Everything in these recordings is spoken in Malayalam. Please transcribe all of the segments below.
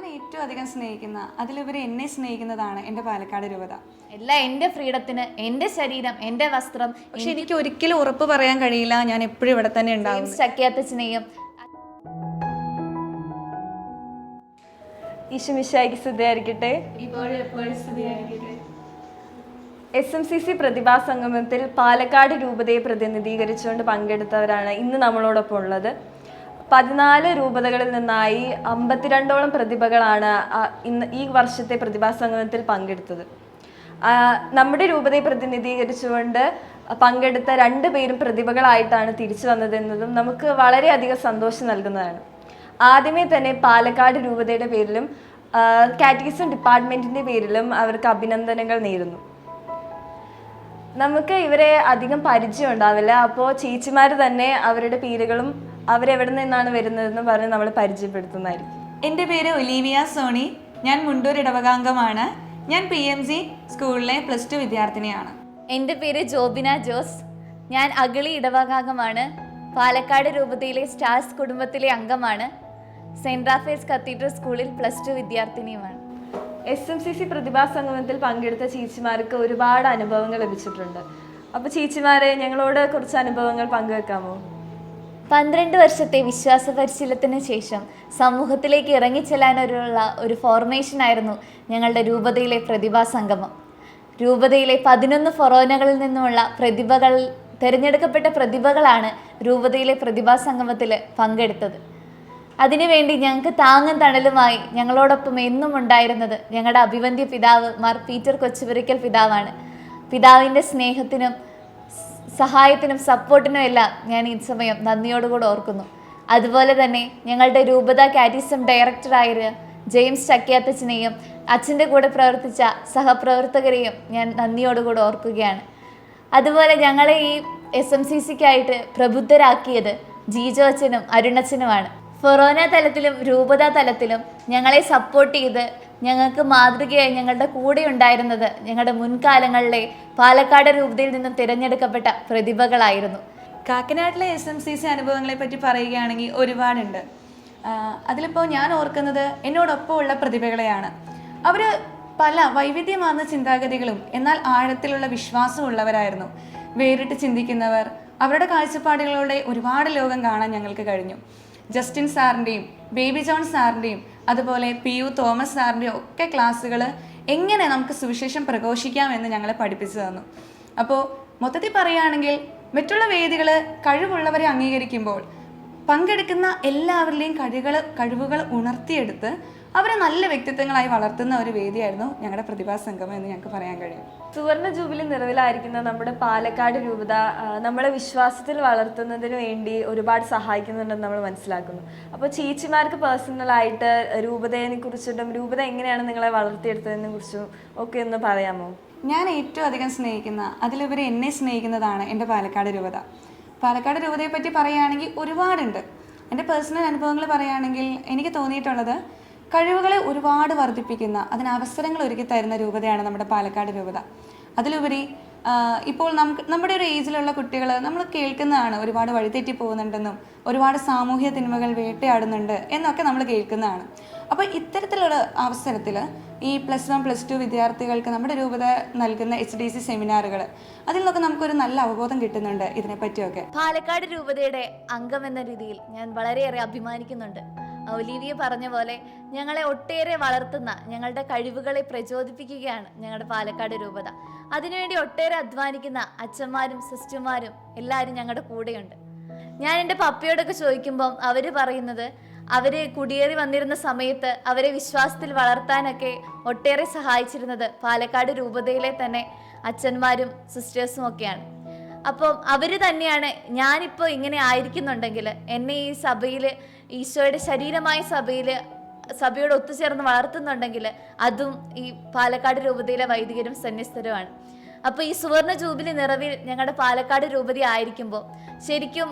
ഞാൻ ഏറ്റവും അധികം സ്നേഹിക്കുന്ന അതിലുപരി എന്നെ സ്നേഹിക്കുന്നതാണ് എന്റെ പാലക്കാട് രൂപത. എല്ലാം എന്റെ ഫ്രീഡത്തിന് എന്റെ ശരീരം എന്റെ വസ്ത്രം പക്ഷെ എനിക്ക് ഒരിക്കലും ഉറപ്പ് പറയാൻ കഴിയില്ല. ഞാൻ എപ്പോഴും ഇവിടെ തന്നെ ഉണ്ടാവും ചക്കിയാത്തച്ഛനെയും ഈശുമിശായിക്ക് സ്തുതിയായിരിക്കട്ടെ. എസ് എം സി സി പ്രതിഭാ സംഗമത്തിൽ പാലക്കാട് രൂപതയെ പ്രതിനിധീകരിച്ചുകൊണ്ട് പങ്കെടുത്തവരാണ് ഇന്ന് നമ്മളോടൊപ്പം ഉള്ളത്. പതിനാല് രൂപതകളിൽ നിന്നായി അമ്പത്തിരണ്ടോളം പ്രതിഭകളാണ് ഇന്ന് ഈ വർഷത്തെ പ്രതിഭാ സംഗമത്തിൽ പങ്കെടുത്തത് നമ്മുടെ രൂപതയെ പ്രതിനിധീകരിച്ചുകൊണ്ട് പങ്കെടുത്ത രണ്ട് പേരും പ്രതിഭകളായിട്ടാണ് തിരിച്ചു വന്നതെന്നതും നമുക്ക് വളരെയധികം സന്തോഷം നൽകുന്നതാണ്. ആദ്യമേ തന്നെ പാലക്കാട് രൂപതയുടെ പേരിലും കാറ്റഗിസം ഡിപ്പാർട്ട്മെന്റിന്റെ പേരിലും അവർക്ക് അഭിനന്ദനങ്ങൾ നേരുന്നു. നമുക്ക് ഇവരെ അധികം പരിചയം ഉണ്ടാവില്ല. അപ്പോൾ ചേച്ചിമാർ തന്നെ അവരുടെ പേരുകളും അവരെവിടെ നിന്നാണ് വരുന്നതെന്ന് പറഞ്ഞ് നമ്മൾ പരിചയപ്പെടുത്തുന്നതായിരിക്കും. എന്റെ പേര് ഒലീവിയ സോണി. ഞാൻ മുണ്ടൂർ ഇടവകാംഗമാണ്. ഞാൻ പി എം സി സ്കൂളിലെ പ്ലസ് ടു വിദ്യാർത്ഥിനിയാണ്. എന്റെ പേര് ജോബിന ജോസ്. ഞാൻ അഗളി ഇടവകാംഗമാണ്. പാലക്കാട് രൂപതയിലെ സ്റ്റാർസ് കുടുംബത്തിലെ അംഗമാണ്. സെന്റ് റാഫേൽസ് കത്തീഡ്രൽ സ്കൂളിൽ പ്ലസ് ടു വിദ്യാർത്ഥിനിയുമാണ്. എസ് എം സി സി പ്രതിഭാ സംഗമത്തിൽ പങ്കെടുത്ത ചേച്ചിമാർക്ക് ഒരുപാട് അനുഭവങ്ങൾ ലഭിച്ചിട്ടുണ്ട്. അപ്പോൾ ചേച്ചിമാരെ ഞങ്ങളോട് കുറച്ച് അനുഭവങ്ങൾ പങ്കുവെക്കാമോ? പന്ത്രണ്ട് വർഷത്തെ വിശ്വാസ പരിശീലനത്തിന് ശേഷം സമൂഹത്തിലേക്ക് ഇറങ്ങിച്ചെല്ലാനൊരുള്ള ഒരു ഫോർമേഷൻ ആയിരുന്നു ഞങ്ങളുടെ രൂപതയിലെ പ്രതിഭാ സംഗമം. രൂപതയിലെ പതിനൊന്ന് ഫൊറോനകളിൽ നിന്നുമുള്ള പ്രതിഭകൾ തിരഞ്ഞെടുക്കപ്പെട്ട പ്രതിഭകളാണ് രൂപതയിലെ പ്രതിഭാ സംഗമത്തിൽ പങ്കെടുത്തത്. അതിനുവേണ്ടി ഞങ്ങൾക്ക് താങ്ങും തണലുമായി ഞങ്ങളോടൊപ്പം എന്നും ഉണ്ടായിരുന്നത് ഞങ്ങളുടെ അഭിവന്ദ്യ പിതാവ് മാർ പീറ്റർ കൊച്ചുപുരിക്കൽ പിതാവാണ്. പിതാവിന്റെ സ്നേഹത്തിനും സഹായത്തിനും സപ്പോർട്ടിനും എല്ലാം ഞാൻ ഈ സമയം നന്ദിയോടുകൂടെ ഓർക്കുന്നു. അതുപോലെ തന്നെ ഞങ്ങളുടെ രൂപത കാറ്റിസം ഡയറക്ടറായ ജെയിംസ് ചക്കിയാത്തച്ഛനെയും അച്ഛന്റെ കൂടെ പ്രവർത്തിച്ച സഹപ്രവർത്തകരെയും ഞാൻ നന്ദിയോടുകൂടെ ഓർക്കുകയാണ്. അതുപോലെ ഞങ്ങളെ ഈ എസ് എം സി സിക്കായിട്ട് പ്രബുദ്ധരാക്കിയത് ജീജോ അച്ഛനും അരുണച്ഛനുമാണ് ഫൊറോന തലത്തിലും രൂപത തലത്തിലും ഞങ്ങളെ സപ്പോർട്ട് ചെയ്ത് ഞങ്ങൾക്ക് മാതൃകയായി ഞങ്ങളുടെ കൂടെ ഉണ്ടായിരുന്നത് ഞങ്ങളുടെ മുൻകാലങ്ങളിലെ പാലക്കാട് രൂപതയിൽ നിന്നും തിരഞ്ഞെടുക്കപ്പെട്ട പ്രതിഭകളായിരുന്നു. കാക്കനാട്ടിലെ എസ് എം സി സി അനുഭവങ്ങളെ പറ്റി പറയുകയാണെങ്കിൽ ഒരുപാടുണ്ട്. അതിലിപ്പോൾ ഞാൻ ഓർക്കുന്നത് എന്നോടൊപ്പം ഉള്ള പ്രതിഭകളെയാണ്. അവർ പല വൈവിധ്യമാർന്ന ചിന്താഗതികളും എന്നാൽ ആഴത്തിലുള്ള വിശ്വാസമുള്ളവരായിരുന്നു വേറിട്ട് ചിന്തിക്കുന്നവർ അവരുടെ കാഴ്ചപ്പാടുകളുടെ ഒരുപാട് ലോകം കാണാൻ ഞങ്ങൾക്ക് കഴിഞ്ഞു. ജസ്റ്റിൻ സാറിന്റെയും ബേബി ജോൺ സാറിന്റെയും അതുപോലെ പി യു തോമസ് സാറിന്റെയും ഒക്കെ ക്ലാസ്സുകൾ എങ്ങനെ നമുക്ക് സുവിശേഷം പ്രഘോഷിക്കാമെന്ന് ഞങ്ങളെ പഠിപ്പിച്ചു തന്നു. അപ്പോൾ മൊത്തത്തിൽ പറയുകയാണെങ്കിൽ മറ്റുള്ള വേദികൾ കഴിവുള്ളവരെ അംഗീകരിക്കുമ്പോൾ പങ്കെടുക്കുന്ന എല്ലാവരിലെയും കഴിവുകൾ കഴിവുകൾ ഉണർത്തിയെടുത്ത് അവരെ നല്ല വ്യക്തിത്വങ്ങളായി വളർത്തുന്ന ഒരു വേദിയായിരുന്നു ഞങ്ങളുടെ പ്രതിഭാ സംഗമം എന്ന് ഞങ്ങൾക്ക് പറയാൻ കഴിയും. സുവർണ ജൂബിലി നിറവിലായിരിക്കുന്ന നമ്മുടെ പാലക്കാട് രൂപത നമ്മളെ വിശ്വാസത്തിൽ വളർത്തുന്നതിന് വേണ്ടി ഒരുപാട് സഹായിക്കുന്നുണ്ടെന്ന് നമ്മൾ മനസ്സിലാക്കുന്നു. അപ്പോൾ ചേച്ചിമാർക്ക് പേഴ്സണലായിട്ട് രൂപതയെ കുറിച്ചിട്ടും രൂപത എങ്ങനെയാണ് നിങ്ങളെ വളർത്തിയെടുത്തതിനെ കുറിച്ചും ഒക്കെ ഒന്ന് പറയാമോ? ഞാൻ ഏറ്റവും അധികം സ്നേഹിക്കുന്ന അതിലുപരി എന്നെ സ്നേഹിക്കുന്നതാണ് എന്റെ പാലക്കാട് രൂപത. പാലക്കാട് രൂപതയെ പറ്റി പറയുകയാണെങ്കിൽ ഒരുപാടുണ്ട്. എന്റെ പേഴ്സണൽ അനുഭവങ്ങൾ പറയുകയാണെങ്കിൽ എനിക്ക് തോന്നിയിട്ടുള്ളത് കഴിവുകളെ ഒരുപാട് വർദ്ധിപ്പിക്കുന്ന അതിന് അവസരങ്ങൾ ഒരുക്കി തരുന്ന രൂപതയാണ് നമ്മുടെ പാലക്കാട് രൂപത. അതിലുപരി ഇപ്പോൾ നമുക്ക് നമ്മുടെ ഒരു ഏജിലുള്ള കുട്ടികൾ നമ്മൾ കേൾക്കുന്നതാണ് ഒരുപാട് വഴിതെറ്റി പോകുന്നുണ്ടെന്നും ഒരുപാട് സാമൂഹ്യ തിന്മകൾ വേട്ടയാടുന്നുണ്ട് എന്നൊക്കെ നമ്മൾ കേൾക്കുന്നതാണ്. അപ്പോൾ ഇത്തരത്തിലുള്ള അവസരത്തിൽ ഈ പ്ലസ് വൺ പ്ലസ് ടു വിദ്യാർത്ഥികൾക്ക് നമ്മുടെ രൂപത നൽകുന്ന എച്ച് ഡി സി സെമിനാറുകൾ അതിൽ നിന്നൊക്കെ നമുക്കൊരു നല്ല അവബോധം കിട്ടുന്നുണ്ട് ഇതിനെപ്പറ്റിയൊക്കെ. പാലക്കാട് രൂപതയുടെ അംഗം എന്ന രീതിയിൽ ഞാൻ വളരെയേറെ അഭിമാനിക്കുന്നുണ്ട്. ഒലീവിയ പറഞ്ഞ പോലെ ഞങ്ങളെ ഒട്ടേറെ വളർത്തുന്ന ഞങ്ങളുടെ കഴിവുകളെ പ്രചോദിപ്പിക്കുകയാണ് ഞങ്ങളുടെ പാലക്കാട് രൂപത. അതിനുവേണ്ടി ഒട്ടേറെ അധ്വാനിക്കുന്ന അച്ഛന്മാരും സിസ്റ്റർമാരും എല്ലാവരും ഞങ്ങളുടെ കൂടെയുണ്ട്. ഞാൻ എന്റെ പപ്പയോടൊക്കെ ചോദിക്കുമ്പം അവർ പറയുന്നത് അവർ കുടിയേറി വന്നിരുന്ന സമയത്ത് അവരെ വിശ്വാസത്തിൽ വളർത്താനൊക്കെ ഒട്ടേറെ സഹായിച്ചിരുന്നത് പാലക്കാട് രൂപതയിലെ തന്നെ അച്ഛന്മാരും സിസ്റ്റേഴ്സും ഒക്കെയാണ്. അപ്പം അവർ തന്നെയാണ് ഞാനിപ്പോൾ ഇങ്ങനെ ആയിരിക്കുന്നുണ്ടെങ്കിൽ എന്നെ ഈ സഭയിൽ ഈശോയുടെ ശരീരമായ സഭയിൽ സഭയോട് ഒത്തുചേർന്ന് വളർത്തുന്നുണ്ടെങ്കിൽ അതും ഈ പാലക്കാട് രൂപതയിലെ വൈദികരും സന്യസ്തരുമാണ്. അപ്പോൾ ഈ സുവർണ ജൂബിലി നിറവിൽ ഞങ്ങളുടെ പാലക്കാട് രൂപതി ആയിരിക്കുമ്പോൾ ശരിക്കും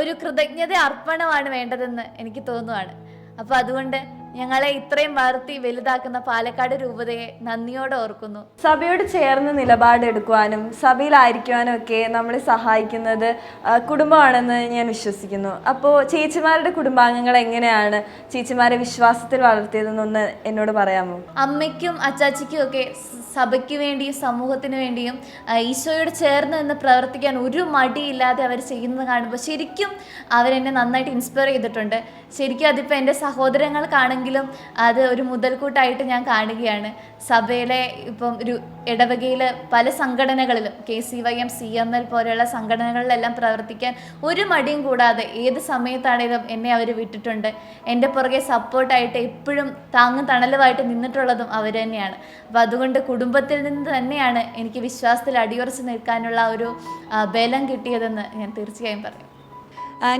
ഒരു കൃതജ്ഞത അർപ്പണമാണ് വേണ്ടതെന്ന് എനിക്ക് തോന്നുവാണ്. അപ്പോൾ അതുകൊണ്ട് ഞങ്ങളെ ഇത്രയും വളർത്തി വലുതാക്കുന്ന പാലക്കാട് രൂപതയെ നന്ദിയോടെ ഓർക്കുന്നു. സഭയോട് ചേർന്ന് നിലപാടെടുക്കുവാനും സഭയിലായിരിക്കുവാനും ഒക്കെ നമ്മളെ സഹായിക്കുന്നത് കുടുംബമാണെന്ന് ഞാൻ വിശ്വസിക്കുന്നു. അപ്പോൾ ചേച്ചിമാരുടെ കുടുംബാംഗങ്ങൾ എങ്ങനെയാണ് ചേച്ചിമാരെ വിശ്വാസത്തിൽ വളർത്തിയതെന്നൊന്ന് എന്നോട് പറയാമോ? അമ്മയ്ക്കും അച്ചാച്ചിക്കും ഒക്കെ സഭയ്ക്ക് വേണ്ടിയും സമൂഹത്തിന് വേണ്ടിയും ഈശോയോട് ചേർന്ന് നിന്ന് പ്രവർത്തിക്കാൻ ഒരു മടിയില്ലാതെ അവർ ചെയ്യുന്നത് കാണുമ്പോൾ ശരിക്കും അവരെന്നെ നന്നായിട്ട് ഇൻസ്പയർ ചെയ്തിട്ടുണ്ട്. ശരിക്കും അതിപ്പോൾ എന്റെ സഹോദരങ്ങൾക്കാണെങ്കിലും അത് ഒരു മുതൽക്കൂട്ടായിട്ട് ഞാൻ കാണുകയാണ്. സഭയിലെ ഇപ്പം ഒരു ഇടവകയിൽ പല സംഘടനകളിലും K C Y M C M L പോലെയുള്ള സംഘടനകളിലെല്ലാം പ്രവർത്തിക്കാൻ ഒരു മടിയും കൂടാതെ ഏത് സമയത്താണേലും എന്നെ അവർ വിട്ടിട്ടുണ്ട്. എന്റെ പുറകെ സപ്പോർട്ടായിട്ട് എപ്പോഴും താങ്ങും തണലുമായിട്ട് നിന്നിട്ടുള്ളതും അവർ തന്നെയാണ്. അപ്പം അതുകൊണ്ട് കുടുംബത്തിൽ നിന്ന് തന്നെയാണ് എനിക്ക് വിശ്വാസത്തിൽ അടിയുറച്ച് നിൽക്കാനുള്ള ഒരു ബലം കിട്ടിയതെന്ന് ഞാൻ തീർച്ചയായും പറയും.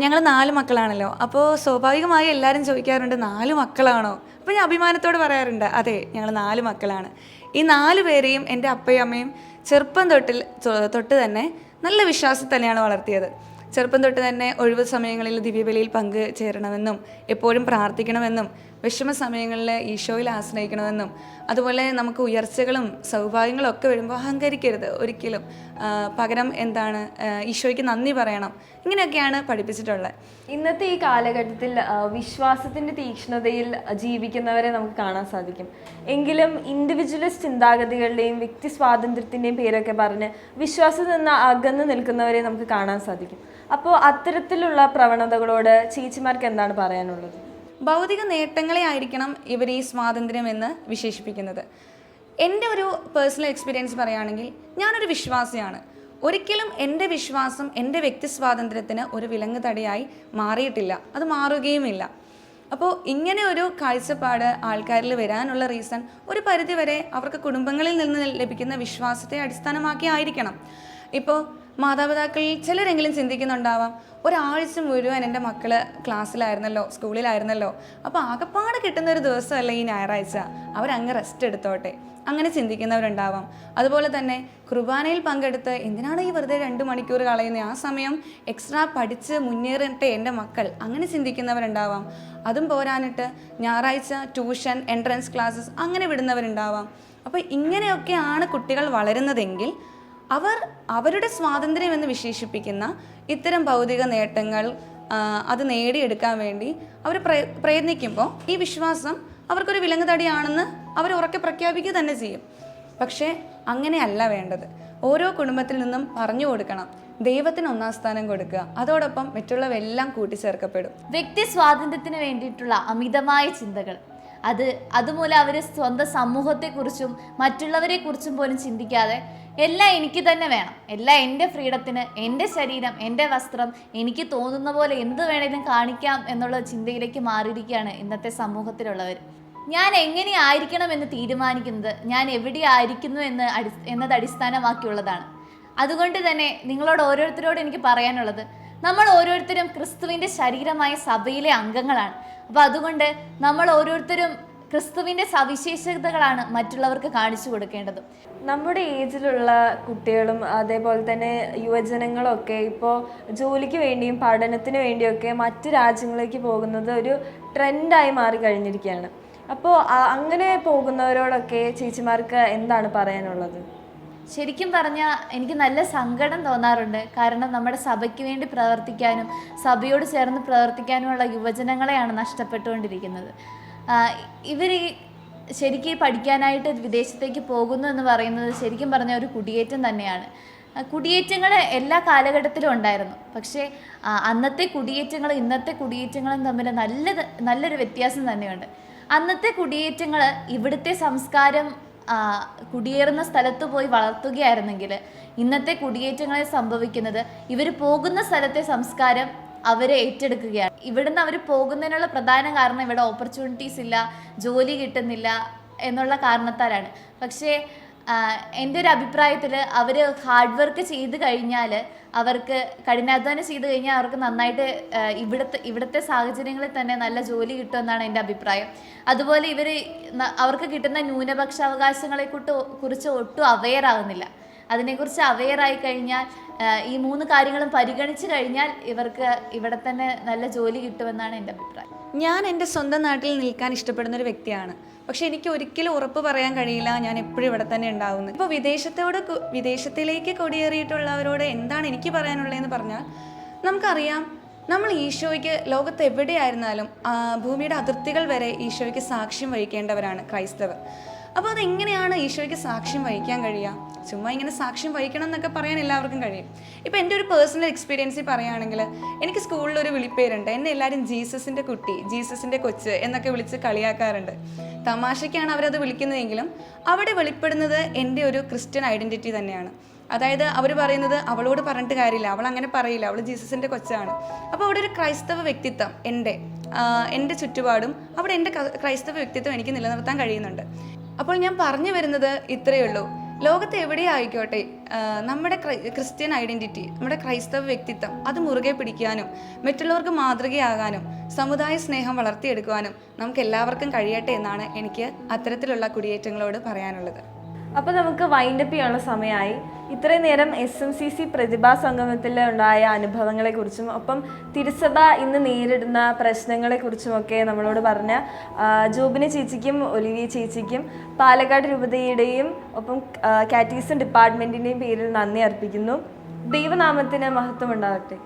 ഞങ്ങൾ നാല് മക്കളാണല്ലോ. അപ്പോൾ സ്വാഭാവികമായി എല്ലാവരും ചോദിക്കാറുണ്ട് നാല് മക്കളാണോ? അപ്പോൾ ഞാൻ അഭിമാനത്തോട് പറയാറുണ്ട് അതെ ഞങ്ങൾ നാല് മക്കളാണ്. ഈ നാല് പേരെയും എന്റെ അപ്പയും അമ്മയും ചെറുപ്പം തൊട്ടിൽ തൊട്ട് തന്നെ നല്ല വിശ്വാസത്തിൽ തന്നെയാണ് വളർത്തിയത്. ചെറുപ്പം തൊട്ട് തന്നെ ഒഴിവ് സമയങ്ങളിൽ ദിവ്യബലിയിൽ പങ്ക് ചേരണമെന്നും എപ്പോഴും പ്രാർത്ഥിക്കണമെന്നും വിഷമ സമയങ്ങളിൽ ഈശോയിൽ ആശ്രയിക്കണമെന്നും അതുപോലെ നമുക്ക് ഉയർച്ചകളും സൗഭാഗ്യങ്ങളും ഒക്കെ വരുമ്പോൾ അഹങ്കരിക്കരുത് ഒരിക്കലും. പകരം എന്താണ് ഈശോയ്ക്ക് നന്ദി പറയണം. ഇങ്ങനെയൊക്കെയാണ് പഠിപ്പിച്ചിട്ടുള്ളത്. ഇന്നത്തെ ഈ കാലഘട്ടത്തിൽ വിശ്വാസത്തിന്റെ തീക്ഷ്ണതയിൽ ജീവിക്കുന്നവരെ നമുക്ക് കാണാൻ സാധിക്കും. എങ്കിലും ഇൻഡിവിജ്വലിസ്റ്റ് ചിന്താഗതികളുടെയും വ്യക്തി സ്വാതന്ത്ര്യത്തിന്റെയും പേരൊക്കെ പറഞ്ഞ് വിശ്വാസത്തിൽ നിന്ന് അകന്നു നിൽക്കുന്നവരെ നമുക്ക് കാണാൻ സാധിക്കും. അപ്പോൾ അത്തരത്തിലുള്ള പ്രവണതകളോട് ചേച്ചിമാർക്ക് എന്താണ് പറയാനുള്ളത്? ഭൗതിക നേട്ടങ്ങളെ ആയിരിക്കണം ഇവർ ഈ സ്വാതന്ത്ര്യം എന്ന് വിശേഷിപ്പിക്കുന്നത്. എന്റെ ഒരു പേഴ്സണൽ എക്സ്പീരിയൻസ് പറയുകയാണെങ്കിൽ ഞാനൊരു വിശ്വാസിയാണ്. ഒരിക്കലും എന്റെ വിശ്വാസം എന്റെ വ്യക്തി സ്വാതന്ത്ര്യത്തിന് ഒരു വിലങ്ങ് തടിയായി മാറിയിട്ടില്ല. അത് മാറുകയുമില്ല. അപ്പോൾ ഇങ്ങനെ ഒരു കാഴ്ചപ്പാട് ആൾക്കാരിൽ വരാനുള്ള റീസൺ ഒരു പരിധിവരെ അവർക്ക് കുടുംബങ്ങളിൽ നിന്ന് ലഭിക്കുന്ന വിശ്വാസത്തെ അടിസ്ഥാനമാക്കി ആയിരിക്കണം. ഇപ്പോൾ മാതാപിതാക്കളിൽ ചിലരെങ്കിലും ചിന്തിക്കുന്നുണ്ടാവാം ഒരാഴ്ച മുഴുവൻ എന്റെ മക്കൾ ക്ലാസ്സിലായിരുന്നല്ലോ സ്കൂളിലായിരുന്നല്ലോ അപ്പോൾ ആകപ്പാടെ കിട്ടുന്ന ഒരു ദിവസമല്ല ഈ ഞായറാഴ്ച. അവരങ്ങ് റെസ്റ്റ് എടുത്തോട്ടെ. അങ്ങനെ ചിന്തിക്കുന്നവരുണ്ടാവാം. അതുപോലെ തന്നെ കുർബാനയിൽ പങ്കെടുത്ത് എന്തിനാണ് ഈ വെറുതെ രണ്ട് മണിക്കൂർ കളയുന്നത് ആ സമയം എക്സ്ട്രാ പഠിച്ച് മുന്നേറട്ടെ എന്റെ മക്കൾ. അങ്ങനെ ചിന്തിക്കുന്നവരുണ്ടാവാം. അതും പോരാനിട്ട് ഞായറാഴ്ച ട്യൂഷൻ എൻട്രൻസ് ക്ലാസ്സസ് അങ്ങനെ വിടുന്നവരുണ്ടാവാം. അപ്പോൾ ഇങ്ങനെയൊക്കെയാണ് കുട്ടികൾ വളരുന്നതെങ്കിൽ അവർ അവരുടെ സ്വാതന്ത്ര്യം എന്ന് വിശേഷിപ്പിക്കുന്ന ഇത്തരം ഭൗതിക നേട്ടങ്ങൾ അത് നേടിയെടുക്കാൻ വേണ്ടി അവർ പ്രയ പ്രയത്നിക്കുമ്പോൾ ഈ വിശ്വാസം അവർക്കൊരു വിലങ്ങുതടിയാണെന്ന് അവർ ഉറക്കെ പ്രഖ്യാപിക്കുക തന്നെ ചെയ്യും. പക്ഷേ അങ്ങനെയല്ല വേണ്ടത്. ഓരോ കുടുംബത്തിൽ നിന്നും പറഞ്ഞു കൊടുക്കണം. ദൈവത്തിന് ഒന്നാം സ്ഥാനം കൊടുക്കുക. അതോടൊപ്പം മറ്റുള്ളവയെല്ലാം കൂട്ടിച്ചേർക്കപ്പെടും. വ്യക്തി സ്വാതന്ത്ര്യത്തിന് വേണ്ടിയിട്ടുള്ള അമിതമായ ചിന്തകൾ. അത് അതുമൂലം അവർ സ്വന്തം സമൂഹത്തെക്കുറിച്ചും മറ്റുള്ളവരെക്കുറിച്ചും പോലും ചിന്തിക്കാതെ എല്ലാം എനിക്ക് തന്നെ വേണം. എല്ലാം എന്റെ ഫ്രീഡത്തിന് എന്റെ ശരീരം എന്റെ വസ്ത്രം എനിക്ക് തോന്നുന്ന പോലെ എന്ത് വേണേലും കാണിക്കാം എന്നുള്ള ചിന്തയിലേക്ക് മാറിയിരിക്കുകയാണ് ഇന്നത്തെ സമൂഹത്തിലുള്ളവർ ഞാൻ എങ്ങനെ ആയിരിക്കണം എന്ന് തീരുമാനിക്കുന്നത് ഞാൻ എവിടെ ആയിരിക്കുന്നു എന്ന് അടി എന്നത് അടിസ്ഥാനമാക്കിയുള്ളതാണ്. അതുകൊണ്ട് തന്നെ നിങ്ങളോട് ഓരോരുത്തരോട് എനിക്ക് പറയാനുള്ളത് നമ്മൾ ഓരോരുത്തരും ക്രിസ്തുവിന്റെ ശരീരമായ സഭയിലെ അംഗങ്ങളാണ്. അപ്പോൾ അതുകൊണ്ട് നമ്മൾ ഓരോരുത്തരും ക്രിസ്തുവിന്റെ സവിശേഷതകളാണ് മറ്റുള്ളവർക്ക് കാണിച്ചു കൊടുക്കേണ്ടത്. നമ്മുടെ ഏജിലുള്ള കുട്ടികളും അതേപോലെ തന്നെ യുവജനങ്ങളൊക്കെ ഇപ്പോൾ ജോലിക്ക് വേണ്ടിയും പഠനത്തിന് വേണ്ടിയൊക്കെ മറ്റു രാജ്യങ്ങളിലേക്ക് പോകുന്നത് ഒരു ട്രെൻഡായി മാറി കഴിഞ്ഞിരിക്കുകയാണ്. അപ്പോൾ അങ്ങനെ പോകുന്നവരോടൊക്കെ ചേച്ചിമാർക്ക് എന്താണ് പറയാനുള്ളത്? ശരിക്കും പറഞ്ഞാൽ എനിക്ക് നല്ല സങ്കടം തോന്നാറുണ്ട്. കാരണം നമ്മുടെ സഭയ്ക്ക് വേണ്ടി പ്രവർത്തിക്കാനും സഭയോട് ചേർന്ന് പ്രവർത്തിക്കാനുമുള്ള യുവജനങ്ങളെയാണ് നഷ്ടപ്പെട്ടുകൊണ്ടിരിക്കുന്നത്. ഇവർ ശരിക്കും പഠിക്കാനായിട്ട് വിദേശത്തേക്ക് പോകുന്നു എന്ന് പറയുന്നത് ശരിക്കും പറഞ്ഞ ഒരു കുടിയേറ്റം തന്നെയാണ്. കുടിയേറ്റങ്ങൾ എല്ലാ കാലഘട്ടത്തിലും ഉണ്ടായിരുന്നു. പക്ഷേ അന്നത്തെ കുടിയേറ്റങ്ങൾ ഇന്നത്തെ കുടിയേറ്റങ്ങളും തമ്മിൽ നല്ല നല്ലൊരു വ്യത്യാസം തന്നെയുണ്ട്. അന്നത്തെ കുടിയേറ്റങ്ങൾ ഇവിടുത്തെ സംസ്കാരം കുടിയേറുന്ന സ്ഥലത്ത് പോയി വളർത്തുകയായിരുന്നെങ്കിൽ ഇന്നത്തെ കുടിയേറ്റങ്ങളെ സംഭവിക്കുന്നത് ഇവർ പോകുന്ന സ്ഥലത്തെ സംസ്കാരം അവരെ ഏറ്റെടുക്കുകയാണ്. ഇവിടുന്ന് അവർ പോകുന്നതിനുള്ള പ്രധാന കാരണം ഇവിടെ ഓപ്പർച്യൂണിറ്റീസ് ഇല്ല ജോലി കിട്ടുന്നില്ല എന്നുള്ള കാരണത്താലാണ്. പക്ഷേ എന്റെ ഒരു അഭിപ്രായത്തിൽ അവർ ഹാർഡ് വർക്ക് ചെയ്ത് കഴിഞ്ഞാൽ അവർക്ക് കഠിനാധ്വാനം ചെയ്ത് കഴിഞ്ഞാൽ അവർക്ക് നന്നായിട്ട് ഇവിടുത്തെ ഇവിടുത്തെ സാഹചര്യങ്ങളിൽ തന്നെ നല്ല ജോലി കിട്ടുമെന്നാണ് എന്റെ അഭിപ്രായം. അതുപോലെ ഇവർ അവർക്ക് കിട്ടുന്ന ന്യൂനപക്ഷ അവകാശങ്ങളെ കുറിച്ച് ഒട്ടും അവെയർ ആകുന്നില്ല അതിനെക്കുറിച്ച് അവെയർ ആയി കഴിഞ്ഞാൽ ഈ മൂന്ന് കാര്യങ്ങളും പരിഗണിച്ച് കഴിഞ്ഞാൽ ഇവർക്ക് ഇവിടെ തന്നെ നല്ല ജോലി കിട്ടുമെന്നാണ് എന്റെ അഭിപ്രായം. ഞാൻ എന്റെ സ്വന്തം നാട്ടിൽ നിൽക്കാൻ ഇഷ്ടപ്പെടുന്ന ഒരു വ്യക്തിയാണ്. പക്ഷെ എനിക്ക് ഒരിക്കലും ഉറപ്പ് പറയാൻ കഴിയില്ല ഞാൻ എപ്പോഴും ഇവിടെ തന്നെ ഉണ്ടാവുന്നു ഇപ്പോൾ വിദേശത്തോട് വിദേശത്തിലേക്ക് കൊടിയേറിയിട്ടുള്ളവരോട് എന്താണ് എനിക്ക് പറയാനുള്ളതെന്ന് പറഞ്ഞാൽ നമുക്കറിയാം നമ്മൾ ഈശോയ്ക്ക് ലോകത്ത് എവിടെയായിരുന്നാലും ഭൂമിയുടെ അതിർത്തികൾ വരെ ഈശോയ്ക്ക് സാക്ഷ്യം വഹിക്കേണ്ടവരാണ് ക്രൈസ്തവർ. അപ്പോൾ അതെങ്ങനെയാണ് ഈശോയ്ക്ക് സാക്ഷ്യം വഹിക്കാൻ കഴിയുക? ചുമ്മാ ഇങ്ങനെ സാക്ഷ്യം വഹിക്കണം എന്നൊക്കെ പറയാൻ എല്ലാവർക്കും കഴിയും. ഇപ്പോൾ എന്റെ ഒരു പേഴ്സണൽ എക്സ്പീരിയൻസിൽ പറയുകയാണെങ്കിൽ എനിക്ക് സ്കൂളിൽ ഒരു വിളിപ്പേരുണ്ട്. എന്നെ എല്ലാവരും ജീസസിന്റെ കുട്ടി ജീസസിന്റെ കൊച്ച് എന്നൊക്കെ വിളിച്ച് കളിയാക്കാറുണ്ട്. തമാശയ്ക്കാണ് അവരത് വിളിക്കുന്നതെങ്കിലും അവിടെ വെളിപ്പെടുന്നത് എന്റെ ഒരു ക്രിസ്ത്യൻ ഐഡന്റിറ്റി തന്നെയാണ്. അതായത് അവർ പറയുന്നത് അവളോട് പറഞ്ഞിട്ട് കാര്യമില്ല. അവൾ അങ്ങനെ പറയില്ല. അവൾ ജീസസിന്റെ കൊച്ചാണ്. അപ്പോൾ അവിടെ ഒരു ക്രൈസ്തവ വ്യക്തിത്വം എന്റെ എന്റെ ചുറ്റുപാടും അവിടെ എന്റെ ക്രൈസ്തവ വ്യക്തിത്വം എനിക്ക് നിലനിർത്താൻ കഴിയുന്നുണ്ട്. അപ്പോൾ ഞാൻ പറഞ്ഞു വരുന്നത് ഇത്രയേ ഉള്ളൂ. ലോകത്ത് എവിടെ ആയിക്കോട്ടെ നമ്മുടെ ക്രിസ്ത്യൻ ഐഡന്റിറ്റി നമ്മുടെ ക്രൈസ്തവ വ്യക്തിത്വം അത് മുറുകെ പിടിക്കാനും മറ്റുള്ളവർക്ക് മാതൃകയാകാനും സമുദായ സ്നേഹം വളർത്തിയെടുക്കുവാനും നമുക്ക് എല്ലാവർക്കും കഴിയട്ടെ എന്നാണ് എനിക്ക് അത്തരത്തിലുള്ള കുടിയേറ്റങ്ങളോട് പറയാനുള്ളത്. അപ്പോൾ നമുക്ക് വൈൻഡ് അപ്പ് ചെയ്യാനുള്ള സമയമായി. ഇത്രയും നേരം എസ് എം സി സി പ്രതിഭാ സംഗമത്തിൽ ഉണ്ടായ അനുഭവങ്ങളെക്കുറിച്ചും ഒപ്പം തിരുസഭ ഇന്ന് നേരിടുന്ന പ്രശ്നങ്ങളെക്കുറിച്ചുമൊക്കെ നമ്മളോട് പറഞ്ഞ ജൂബിനി ചേച്ചിക്കും ഒലിവിയ ചേച്ചിക്കും പാലക്കാട് രൂപതയുടെയും ഒപ്പം കാറ്റീസൺ ഡിപ്പാർട്ട്മെന്റിന്റെയും പേരിൽ നന്ദി അർപ്പിക്കുന്നു. ദൈവനാമത്തിന് മഹത്വം ഉണ്ടാകട്ടെ